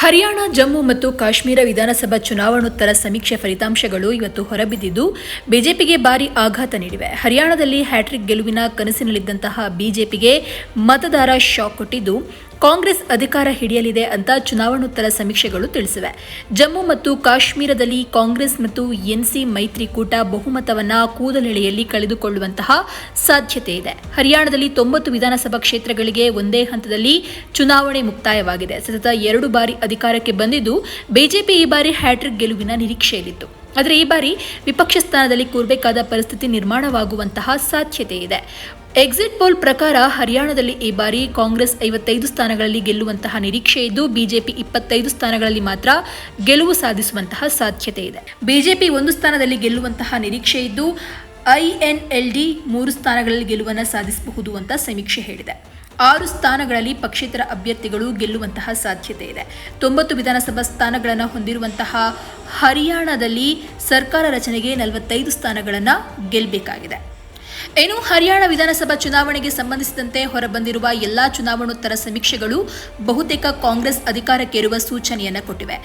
ಹರಿಯಾಣ, ಜಮ್ಮು ಮತ್ತು ಕಾಶ್ಮೀರ ವಿಧಾನಸಭಾ ಚುನಾವಣೋತ್ತರ ಸಮೀಕ್ಷೆ ಫಲಿತಾಂಶಗಳು ಇವತ್ತು ಹೊರಬಿದ್ದಿದ್ದು, ಬಿಜೆಪಿಗೆ ಭಾರಿ ಆಘಾತ ನೀಡಿವೆ. ಹರಿಯಾಣದಲ್ಲಿ ಹ್ಯಾಟ್ರಿಕ್ ಗೆಲುವಿನ ಕನಸಿನಲ್ಲಿದ್ದಂತಹ ಬಿಜೆಪಿಗೆ ಮತದಾರ ಶಾಕ್ ಕೊಟ್ಟಿದ್ದು ಕಾಂಗ್ರೆಸ್ ಅಧಿಕಾರ ಹಿಡಿಯಲಿದೆ ಅಂತ ಚುನಾವಣೋತ್ತರ ಸಮೀಕ್ಷೆಗಳು ತಿಳಿಸಿವೆ. ಜಮ್ಮು ಮತ್ತು ಕಾಶ್ಮೀರದಲ್ಲಿ ಕಾಂಗ್ರೆಸ್ ಮತ್ತು ಎನ್ಸಿ ಮೈತ್ರಿಕೂಟ ಬಹುಮತವನ್ನ ಕೂದಲೆಳೆಯಲ್ಲಿ ಕಳೆದುಕೊಳ್ಳುವಂತಹ ಸಾಧ್ಯತೆ ಇದೆ. ಹರಿಯಾಣದಲ್ಲಿ ತೊಂಬತ್ತು ವಿಧಾನಸಭಾ ಕ್ಷೇತ್ರಗಳಿಗೆ ಒಂದೇ ಹಂತದಲ್ಲಿ ಚುನಾವಣೆ ಮುಕ್ತಾಯವಾಗಿದೆ. ಸತತ ಎರಡು ಬಾರಿ ಅಧಿಕಾರಕ್ಕೆ ಬಂದಿದ್ದು, ಬಿಜೆಪಿ ಈ ಬಾರಿ ಹ್ಯಾಟ್ರಿಕ್ ಗೆಲುವಿನ ನಿರೀಕ್ಷೆಯಲ್ಲಿತ್ತು. ಆದರೆ ಈ ಬಾರಿ ವಿಪಕ್ಷ ಸ್ಥಾನದಲ್ಲಿ ಕೂರಬೇಕಾದ ಪರಿಸ್ಥಿತಿ ನಿರ್ಮಾಣವಾಗುವಂತಹ ಸಾಧ್ಯತೆ ಇದೆ. ಎಕ್ಸಿಟ್ ಪೋಲ್ ಪ್ರಕಾರ ಹರಿಯಾಣದಲ್ಲಿ ಈ ಬಾರಿ ಕಾಂಗ್ರೆಸ್ ಐವತ್ತೈದು ಸ್ಥಾನಗಳಲ್ಲಿ ಗೆಲ್ಲುವಂತಹ ನಿರೀಕ್ಷೆ ಇದ್ದು, ಬಿಜೆಪಿ ಇಪ್ಪತ್ತೈದು ಸ್ಥಾನಗಳಲ್ಲಿ ಮಾತ್ರ ಗೆಲುವು ಸಾಧಿಸುವಂತಹ ಸಾಧ್ಯತೆ ಇದೆ. ಬಿಜೆಪಿ ಒಂದು ಸ್ಥಾನದಲ್ಲಿ ಗೆಲ್ಲುವಂತಹ ನಿರೀಕ್ಷೆ ಇದ್ದು ಐಎನ್ಎಲ್ಡಿ ಮೂರು ಸ್ಥಾನಗಳಲ್ಲಿ ಗೆಲುವನ್ನು ಸಾಧಿಸಬಹುದು ಅಂತ ಸಮೀಕ್ಷೆ ಹೇಳಿದೆ. ಆರು ಸ್ಥಾನಗಳಲ್ಲಿ ಪಕ್ಷೇತರ ಅಭ್ಯರ್ಥಿಗಳು ಗೆಲ್ಲುವಂತಹ ಸಾಧ್ಯತೆ ಇದೆ. ತೊಂಬತ್ತು ವಿಧಾನಸಭಾ ಸ್ಥಾನಗಳನ್ನು ಹೊಂದಿರುವಂತಹ ಹರಿಯಾಣದಲ್ಲಿ ಸರ್ಕಾರ ರಚನೆಗೆ ನಲವತ್ತೈದು ಸ್ಥಾನಗಳನ್ನು ಗೆಲ್ಲಬೇಕಾಗಿದೆ ಇನ್ನು ಹರಿಯಾಣ ವಿಧಾನಸಭಾ ಚುನಾವಣೆಗೆ ಸಂಬಂಧಿಸಿದಂತೆ ಹೊರಬಂದಿರುವ ಎಲ್ಲಾ ಚುನಾವಣೋತ್ತರ ಸಮೀಕ್ಷೆಗಳು ಬಹುತೇಕ ಕಾಂಗ್ರೆಸ್ ಅಧಿಕಾರಕ್ಕೇರುವ ಸೂಚನೆಯನ್ನು ಕೊಟ್ಟಿವೆ.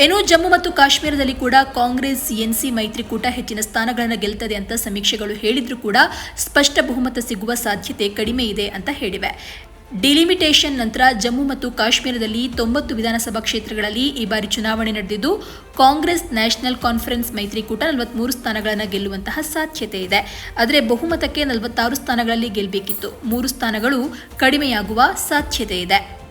ಇನ್ನು ಜಮ್ಮು ಮತ್ತು ಕಾಶ್ಮೀರದಲ್ಲಿ ಕೂಡ ಕಾಂಗ್ರೆಸ್, ಎನ್ಸಿ ಮೈತ್ರಿಕೂಟ ಹೆಚ್ಚಿನ ಸ್ಥಾನಗಳನ್ನು ಗೆಲ್ತದೆ ಅಂತ ಸಮೀಕ್ಷೆಗಳು ಹೇಳಿದ್ರೂ ಕೂಡ ಸ್ಪಷ್ಟ ಬಹುಮತ ಸಿಗುವ ಸಾಧ್ಯತೆ ಕಡಿಮೆ ಇದೆ ಅಂತ ಹೇಳಿವೆ. ಡಿಲಿಮಿಟೇಷನ್ ನಂತರ ಜಮ್ಮು ಮತ್ತು ಕಾಶ್ಮೀರದಲ್ಲಿ ತೊಂಬತ್ತು ವಿಧಾನಸಭಾ ಕ್ಷೇತ್ರಗಳಲ್ಲಿ ಈ ಬಾರಿ ಚುನಾವಣೆ ನಡೆದಿದ್ದು, ಕಾಂಗ್ರೆಸ್ ನ್ಯಾಷನಲ್ ಕಾನ್ಫರೆನ್ಸ್ ಮೈತ್ರಿಕೂಟ ನಲವತ್ಮೂರು ಸ್ಥಾನಗಳನ್ನು ಗೆಲ್ಲುವಂತಹ ಸಾಧ್ಯತೆ ಇದೆ. ಆದರೆ ಬಹುಮತಕ್ಕೆ ನಲವತ್ತಾರು ಸ್ಥಾನಗಳಲ್ಲಿ ಗೆಲ್ಲಬೇಕಿತ್ತು ಮೂರು ಸ್ಥಾನಗಳು ಕಡಿಮೆಯಾಗುವ ಸಾಧ್ಯತೆ ಇದೆ.